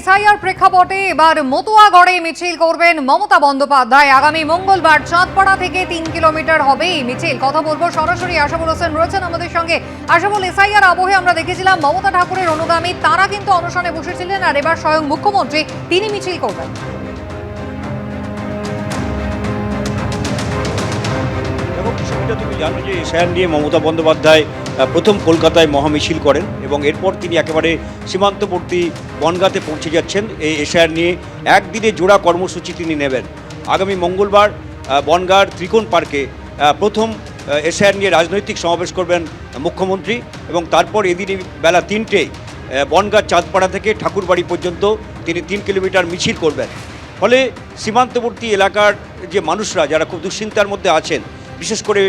SIR প্রেক্ষাপটে এবার মতুয়াগড়ে মিছিল করবেন মমতা বন্দ্যোপাধ্যায়। আগামী মঙ্গলবার চাঁদপাড়া থেকে তিন কিলোমিটার হবে এই মিছিল। কথা বলব সরাসরি আশাবুল হোসেন রয়েছেন আমাদের সঙ্গে। আশাবুল, এসআইআর আবহে আমরা দেখেছিলাম মমতা ঠাকুরের অনুগামী, তারা কিন্তু অনশনে বসেছিলেন আর এবার স্বয়ং মুখ্যমন্ত্রী, তিনি মিছিল করবেন। তুমি জানো যে এশায়ার নিয়ে মমতা বন্দ্যোপাধ্যায় প্রথম কলকাতায় মহামিছিল করেন এবং এরপর তিনি একেবারে সীমান্তবর্তী বনগাঁতে পৌঁছে যাচ্ছেন। এই এশায়ার নিয়ে একদিনে জোড়া কর্মসূচি তিনি নেবেন। আগামী মঙ্গলবার বনগাঁর ত্রিকোণ পার্কে প্রথম এশায়ার নিয়ে রাজনৈতিক সমাবেশ করবেন মুখ্যমন্ত্রী এবং তারপর এদিনই বেলা তিনটে বনগাঁ চাঁদপাড়া থেকে ঠাকুরবাড়ি পর্যন্ত তিনি তিন কিলোমিটার মিছিল করবেন। ফলে সীমান্তবর্তী এলাকার যে মানুষরা, যারা খুব দুশ্চিন্তার মধ্যে আছেন, বিশেষ করে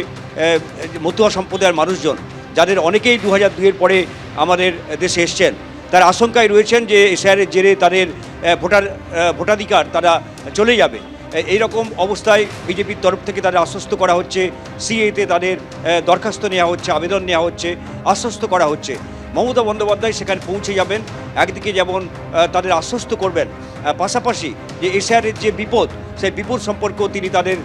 মতুয়া সম্প্রদায়ের মানুষজন যাদের অনেকেই দু হাজার দুইয়ের পরে আমাদের দেশে এসছেন। তার আশঙ্কায় রয়েছেন যে এসআইআরের জেরে তাদের ভোটার ভোটাধিকার তারা চলে যাবে। এইরকম এই রকম অবস্থায় বিজেপির তরফ থেকে তাদের আশ্বস্ত করা হচ্ছে, সিএতে তাদের দরখাস্ত নেওয়া হচ্ছে, আবেদন নেওয়া হচ্ছে, আশ্বস্ত করা হচ্ছে। মমতা বন্দ্যোপাধ্যায় সেখানে পৌঁছে যাবেন, একদিকে যেমন তাদের আশ্বস্ত করবেন পাশাপাশি যে এশিয়ারের যে বিপদ, সেই বিপদ সম্পর্কেও তিনি তাদের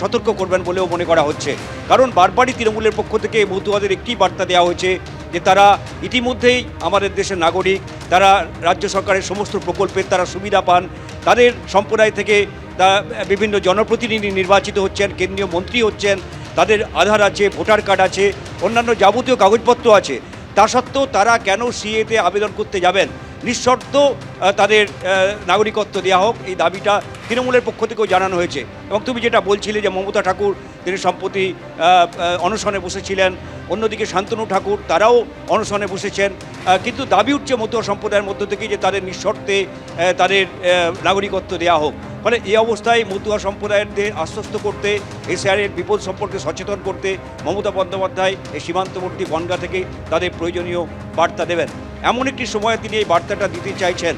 সতর্ক করবেন বলেও মনে করা হচ্ছে। কারণ বারবারই তৃণমূলের পক্ষ থেকে মতুয়াদের একটি বার্তা দেওয়া হয়েছে যে তারা ইতিমধ্যেই আমাদের দেশের নাগরিক, তারা রাজ্য সরকারের সমস্ত প্রকল্পের তারা সুবিধা পান, তাদের সম্প্রদায় থেকে তা বিভিন্ন জনপ্রতিনিধি নির্বাচিত হচ্ছেন, কেন্দ্রীয় মন্ত্রী হচ্ছেন, তাদের আধার আছে, ভোটার কার্ড আছে, অন্যান্য যাবতীয় কাগজপত্র আছে। তা সত্ত্বেও তারা কেন সিএতে আবেদন করতে যাবেন? নিঃশর্ত তাদের নাগরিকত্ব দেওয়া হোক, এই দাবিটা তৃণমূলের পক্ষ থেকেও জানানো হয়েছে। এবং তুমি যেটা বলছিলে যে মমতা ঠাকুর তিনি সম্প্রতি অনশনে বসেছিলেন। অন্যদিকে শান্তনু ঠাকুর, তারাও অনশনে বসেছেন। কিন্তু দাবি উঠছে মতুয়া সম্প্রদায়ের মধ্য থেকে যে তাদের নিঃশর্তে তাদের নাগরিকত্ব দেওয়া হোক। ফলে এই অবস্থায় মতুয়া সম্প্রদায়দের আশ্বস্ত করতে এশিয়ারের বিপদ সম্পর্কে সচেতন করতে মমতা বন্দ্যোপাধ্যায় এই সীমান্তবর্তী বনগা থেকে তাদের প্রয়োজনীয় বার্তা দেবেন। এমন একটি সময়ে তিনি এই বার্তাটা দিতে চাইছেন।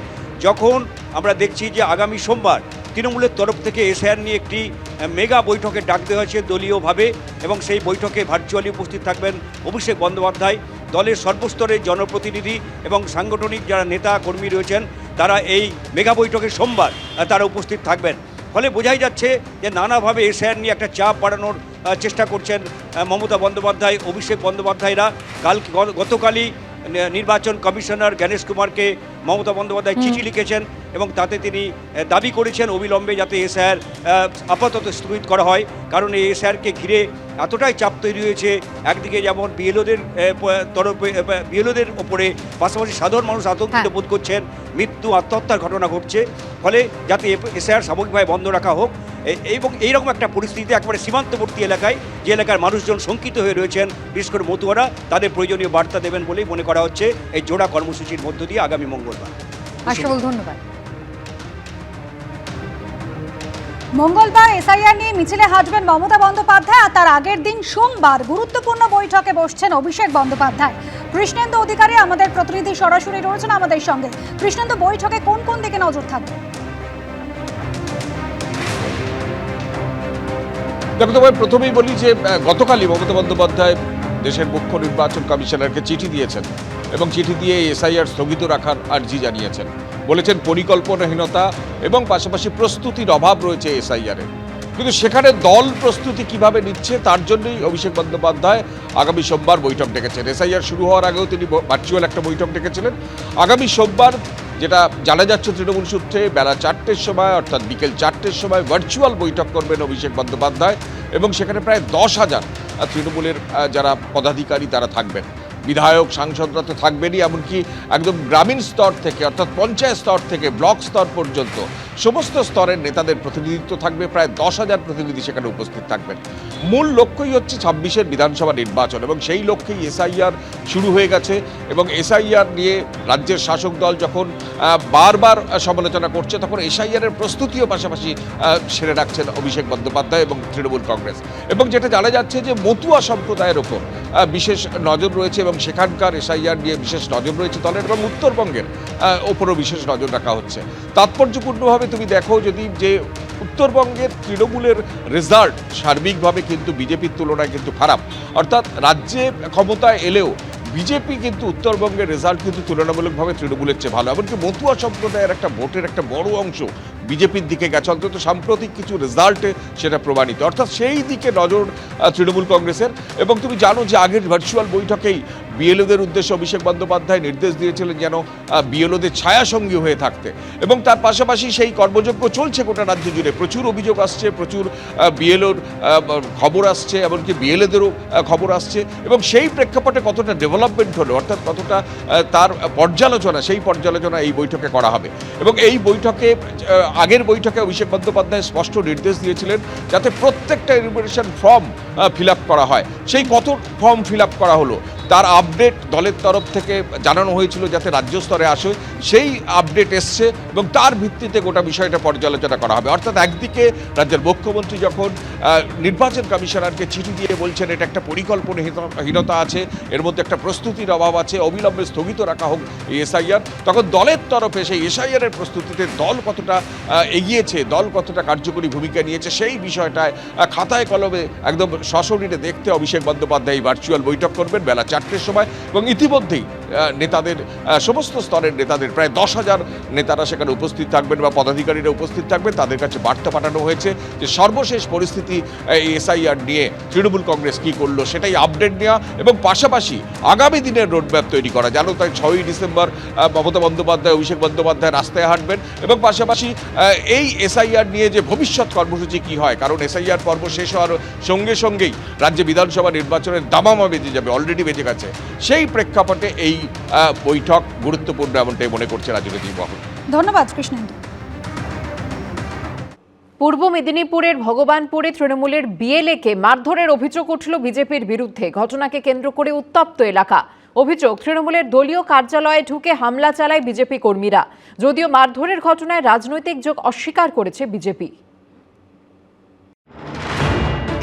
যখন আমরা দেখছি যে আগামী সোমবার তৃণমূলের তরফ থেকে এশিয়ার নিয়ে একটি মেগা বৈঠকের ডাক দেওয়া হয়েছে দলীয়ভাবে এবং সেই বৈঠকে ভার্চুয়ালি উপস্থিত থাকবেন অভিষেক বন্দ্যোপাধ্যায়, দলের সর্বস্তরের জনপ্রতিনিধি এবং সাংগঠনিক যারা নেতা কর্মী রয়েছেন, তারা এই মেগা বৈঠকে সোমবার তারা উপস্থিত থাকবেন। ফলে বোঝাই যাচ্ছে যে নানাভাবে এশিয়ার নিয়ে একটা চাপ বাড়ানোর চেষ্টা করছেন মমতা বন্দ্যোপাধ্যায়, অভিষেক বন্দ্যোপাধ্যায়রা। কাল গতকালই নির্বাচন কমিশনার গণেশ কুমারকে মমতা বন্দ্যোপাধ্যায় চিঠি লিখেছেন এবং তাতে তিনি দাবি করেছেন অবিলম্বে যাতে এসআর আপাতত স্থগিত করা হয়। কারণ এই এসআরকে ঘিরে এতটাই চাপ তৈরি হয়েছে একদিকে যেমন বিএলওদের তরফে বিএলওদের ওপরে পাশাপাশি সাধারণ মানুষ আতঙ্কিত হ্যাঁ। বোধ করছেন মৃত্যু আত্মহত্যার ঘটনা ঘটছে। ফলে যাতে এসআর সাময়িকভাবে বন্ধ রাখা হোক এবং এইরকম একটা পরিস্থিতিতে একেবারে সীমান্তবর্তী এলাকায় যে এলাকার মানুষজন শঙ্কিত হয়ে রয়েছেন, বিশেষ করে মতুয়ারা, তাদের প্রয়োজনীয় বার্তা দেবেন বলেই মনে করা হচ্ছে এই জোড়া কর্মসূচির মধ্য দিয়ে আগামী মঙ্গলবার। ধন্যবাদ। মঙ্গলবার এসআইআর নিয়ে মিছিলে হাঁটবেন মমতা বন্দ্যোপাধ্যায় আর তার আগের দিন সোমবার গুরুত্বপূর্ণ বৈঠকে বসছেন অভিষেক বন্দ্যোপাধ্যায়। কৃষ্ণেন্দু অধিকারী আমাদের প্রতিনিধি সরাসরি রয়েছেন আমাদের সঙ্গে। কৃষ্ণেন্দু, বৈঠকে কোন কোন দিকে নজর থাকবে? দেখো তোমায় প্রথমেই বলি যে গতকালই মমতা বন্দ্যোপাধ্যায় দেশের মুখ্য নির্বাচন কমিশনারকে চিঠি দিয়েছেন এবং চিঠি দিয়ে এসআইআর স্থগিত রাখার আর্জি জানিয়েছেন। বলেছেন পরিকল্পনাহীনতা এবং পাশাপাশি প্রস্তুতির অভাব রয়েছে এসআইআরে। কিন্তু সেখানে দল প্রস্তুতি কীভাবে নিচ্ছে তার জন্যই অভিষেক বন্দ্যোপাধ্যায় আগামী সোমবার বৈঠক ডেকেছেন। এসআইআর শুরু হওয়ার আগেও তিনি ভার্চুয়াল একটা বৈঠক ডেকেছিলেন। আগামী সোমবার যেটা জানা যাচ্ছে তৃণমূল সূত্রে, বেলা চারটের সময়, অর্থাৎ বিকেল চারটের সময় ভার্চুয়াল বৈঠক করবেন অভিষেক বন্দ্যোপাধ্যায় এবং সেখানে প্রায় দশ হাজার তৃণমূলের যারা পদাধিকারী তারা থাকবেন। বিধায়ক, সাংসদরা তো থাকবেনই, এমনকি একদম গ্রামীণ স্তর থেকে, অর্থাৎ পঞ্চায়েত স্তর থেকে, ব্লক স্তর পর্যন্ত, সমস্ত স্তরের নেতাদের প্রতিনিধিত্ব থাকবে, প্রায় দশ হাজার প্রতিনিধি সেখানে উপস্থিত থাকবেন। মূল লক্ষ্যই হচ্ছে ছাব্বিশের বিধানসভা নির্বাচন, এবং সেই লক্ষ্যেই এসআইআর শুরু হয়ে গেছে, এবং এসআইআর নিয়ে রাজ্যের শাসক দল যখন বারবার সমালোচনা করছে, তখন এসআইআরের প্রস্তুতিও পাশাপাশি সেরে রাখছেন অভিষেক বন্দ্যোপাধ্যায় এবং তৃণমূল কংগ্রেস। এবং যেটা জানা যাচ্ছে যে মতুয়া সম্প্রদায়ের ওপর বিশেষ নজর রয়েছে, এবং সেখানকার এসআইআর নিয়ে বিশেষ নজর রয়েছে দলের এবং উত্তরবঙ্গের ওপরও বিশেষ নজর রাখা হচ্ছে। তাৎপর্যপূর্ণভাবে তুমি দেখো যদি যে উত্তরবঙ্গের তৃণমূলের রেজাল্ট সার্বিকভাবে কিন্তু বিজেপির তুলনায় কিন্তু খারাপ। অর্থাৎ রাজ্যে ক্ষমতায় এলেও বিজেপি কিন্তু উত্তরবঙ্গের রেজাল্ট কিন্তু তুলনামূলকভাবে তৃণমূলের চেয়ে ভালো। এমনকি মতুয়া সম্প্রদায়ের একটা ভোটের একটা বড় অংশ বিজেপির দিকে গেছে। অন্তত সাম্প্রতিক কিছু রেজাল্টে সেটা প্রমাণিত। অর্থাৎ সেই দিকে নজর তৃণমূল কংগ্রেসের। এবং তুমি জানো যে আগের ভার্চুয়াল বৈঠকেই বিএলওদের উদ্দেশ্যে অভিষেক বন্দ্যোপাধ্যায় নির্দেশ দিয়েছিলেন যেন বিএলওদের ছায়াসঙ্গী হয়ে থাকতে। এবং তার পাশাপাশি সেই কর্মযজ্ঞ চলছে গোটা রাজ্য জুড়ে। প্রচুর অভিযোগ আসছে, প্রচুর বিএলওর খবর আসছে, এমনকি বিএলএদেরও খবর আসছে। এবং সেই প্রেক্ষাপটে কতটা ডেভেলপমেন্ট হলো, অর্থাৎ কতটা তার পর্যালোচনা, সেই পর্যালোচনা এই বৈঠকে করা হবে। এবং এই বৈঠকে আগের বৈঠকে অভিষেক বন্দ্যোপাধ্যায় স্পষ্ট নির্দেশ দিয়েছিলেন যাতে প্রত্যেকটা ইনভিটেশন ফর্ম ফিল করা হয়। সেই কত ফর্ম ফিল করা হলো? তার আপডেট দলের তরফ থেকে জানানো হয়েছিল যাতে রাজ্য স্তরে আসে। সেই আপডেট এসছে এবং তার ভিত্তিতে গোটা বিষয়টা পর্যালোচনা করা হবে। অর্থাৎ একদিকে রাজ্যের মুখ্যমন্ত্রী যখন নির্বাচন কমিশনারকে চিঠি দিয়ে বলছেন, এটা একটা পরিকল্পনাহীনতা আছে, এর মধ্যে একটা প্রস্তুতির অভাব আছে, অবিলম্বে স্থগিত রাখা হোক এই এসআইআর। তখন দলের তরফে সেই এসআইআরের প্রস্তুতিতে দল কতটা এগিয়েছে, দল কতটা কার্যকরী ভূমিকা নিয়েছে, সেই বিষয়টায় খাতায় কলমে একদম সশরীরে দেখতে অভিষেক বন্দ্যোপাধ্যায় এই ভার্চুয়াল বৈঠক করবেন, বেলা চারটের সময় এবং ইতিমধ্যেই নেতাদের সমস্ত স্তরের নেতাদের, প্রায় দশ হাজার নেতারা সেখানে উপস্থিত থাকবেন বা পদাধিকারীরা উপস্থিত থাকবেন। তাদের কাছে বার্তা পাঠানো হয়েছে যে সর্বশেষ পরিস্থিতি এসআইআর নিয়ে তৃণমূল কংগ্রেস কি করল সেটাই আপডেট নেওয়া এবং পাশাপাশি আগামী দিনের রোডম্যাপ তৈরি করা। জানো তাই ছয়ই ডিসেম্বর মমতা বন্দ্যোপাধ্যায়, অভিষেক বন্দ্যোপাধ্যায় রাস্তায় হাঁটবেন এবং পাশাপাশি এই এসআইআর নিয়ে যে ভবিষ্যৎ কর্মসূচি কি হয়, কারণ এসআইআর পর্ব শেষ হওয়ার সঙ্গে সঙ্গেই রাজ্যে বিধানসভা নির্বাচনের দামামা বেজে যাবে অলরেডি বেজে গেছে। সেই প্রেক্ষাপটে এই বৈঠক গুরুত্বপূর্ণ এমনটাই মনে করছে রাজনৈতিক মহল। ধন্যবাদ কৃষ্ণেন্দু। পূর্ব মেদিনীপুরের ভগবানপুরে তৃণমূলের বিএলএকে মারধরের অভিযোগ উঠল বিজেপির বিরুদ্ধে। ঘটনাকে কেন্দ্র করে উত্তপ্ত এলাকা। অভিযোগ তৃণমূলের দলীয় কার্যালয়ে ঢুকে হামলা চালায় বিজেপি কর্মীরা। যদিও মারধরের ঘটনায় রাজনৈতিক যোগ অস্বীকার করেছে বিজেপি।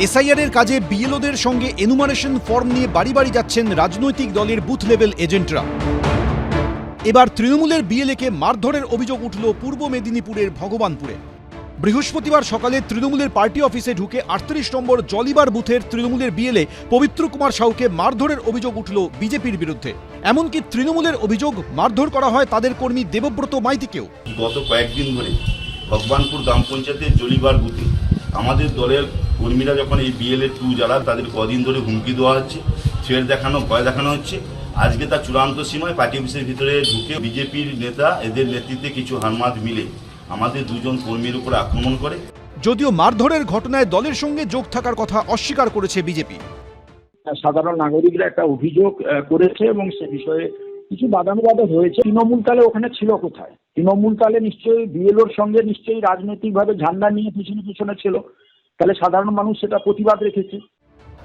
এসআইআর এর কাজে বিএলওদের সঙ্গে এনুমারেশন ফর্ম নিয়ে বাড়ি বাড়ি যাচ্ছেন রাজনৈতিক দলের বুথ লেভেল এজেন্টরা এবার তৃণমূলের বিএলএকে মারধরের অভিযোগ উঠল পূর্ব মেদিনীপুরের ভগবানপুরে। বৃহস্পতিবার সকালে তৃণমূলের পার্টি অফিসে ঢুকে আটত্রিশ নম্বর জলিবার বুথের তৃণমূলের বিএলএ পবিত্র কুমার সাউকে মারধরের অভিযোগ উঠল বিজেপির বিরুদ্ধে। এমনকি তৃণমূলের অভিযোগ মারধর করা হয় তাদের কর্মী দেবব্রত মাইতিকেও। গত কয়েকদিন ধরে ভগবানপুর গ্রাম পঞ্চায়েতের জলিবার বুথে আমাদের দলের কর্মীরা যখন এই বিএলএ টু যারা তাদের কদিন ধরে হুমকি দেওয়া হচ্ছে থ্রেট দেখানো ভয় দেখানো হচ্ছে। আজকে তার চূড়ান্ত সীমায় পার্টি অফিসের ভিতরে ঢুকে বিজেপির নেতা এদের নেতৃত্বে কিছু হারমাদ মিলে আমাদের দুজন কর্মীর উপর আক্রমণ করে। যদিও মারধরের ঘটনায় দলের সঙ্গে যোগ থাকার কথা অস্বীকার করেছে বিজেপি সাধারণ নাগরিকরা একটা অভিযোগ আহ, করেছে এবং সে বিষয়ে কিছু বাদানুবাদও হয়েছে। তৃণমূল তালে ওখানে ছিল কোথায়? তৃণমূল তালে নিশ্চয়ই বিএলওর সঙ্গে নিশ্চয়ই রাজনৈতিকভাবে ঝান্ডা নিয়ে পিছনে পিছনে ছিল। তাহলে সাধারণ মানুষ সেটা প্রতিবাদ রেখেছে।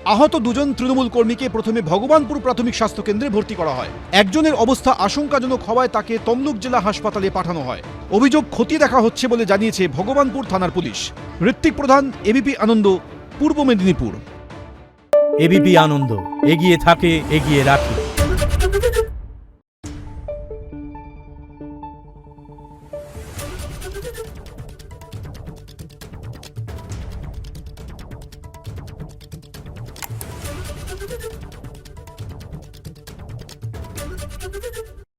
আহত দুজন তৃণমূল কর্মীকে প্রথমে ভগবানপুর প্রাথমিক স্বাস্থ্য কেন্দ্রে ভর্তি করা হয়। একজনের অবস্থা আশঙ্কাজনক হওয়ায় তাকে তমলুক জেলা হাসপাতালে পাঠানো হয়। অভিযোগ ক্ষতি দেখা হচ্ছে বলে জানিয়েছে ভগবানপুর থানার পুলিশ। ঋত্বিক প্রধান এবিপি আনন্দ পূর্ব মেদিনীপুর। এবিপি আনন্দ এগিয়ে থাকে এগিয়ে রাখে।